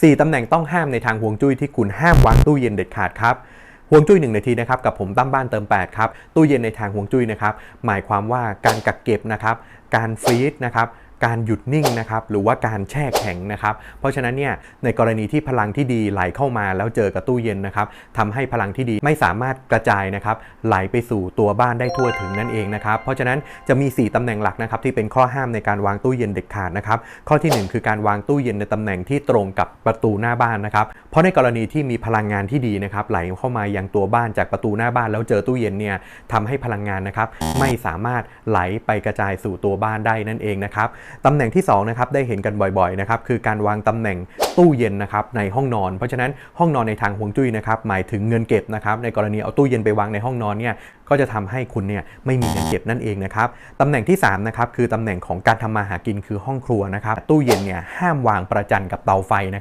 4 ตำแหน่งต้องห้ามในทางห่วงจุ้ยที่คุณห้ามวางตู้เย็นเด็ดขาดครับห่วงจุ้ย1นาทีนะครับกับผมตั้มบ้านเติม 8 ครับ ตู้เย็นในทางห่วงจุ้ยนะครับ หมายความว่าการกักเก็บนะครับการฟรีซนะครับการหยุดนิ่งนะครับหรือว่าการแช่แข็งนะครับ เพราะฉะนั้นเนี่ยในกรณีที่พลังที่ดีไหลเข้ามาแล้วเจอกับตู้เย็นนะครับทำให้พลังที่ดีไม่สามารถกระจายนะครับไหลไปสู่ตัวบ้านได้ทั่วถึงนั่นเองนะครับเพราะฉะนั้นจะมี 4 ตำแหน่งหลักนะครับที่เป็นข้อห้ามในการวางตู้เย็นเด็ดขาดนะครับข้อทีหนึ่1 คือการวางตู้เย็นในตำแหน่งที่ตรงกับประตูหน้าบ้านนะครับเพราะในกรณีที่มีพลังงานที่ดีนะครับไหลเข้ามายังตัวบ้านจากประตูหน้าบ้านแล้วเจอตู้เย็นเนี่ยทำให้พลังงานนะครับไม่สามารถไหลไปกระจายสู่ตัวบ้านได้นั่นเองนะครับตำแหน่งที่2นะครับได้เห็นกันบ่อยๆนะครับคือการวางตำแหน่งตู้เย็นนะครับในห้องนอน เพราะฉะนั้นห้องนอนในทางฮวงจุ้ยนะครับหมายถึงเงินเก็บนะครับในกรณีเอาตู้เย็นไปวางในห้องนอนเนี่ยก็จะทำให้คุณเนี่ยไม่มีเงินเก็บนั่นเองนะครับตำแหน่งที่3นะครับคือตำแหน่งของการทำมาหากินคือห้องครัวนะครับตู้เย็นเนี่ยห้ามวางประจันกับเตาไฟนะครับ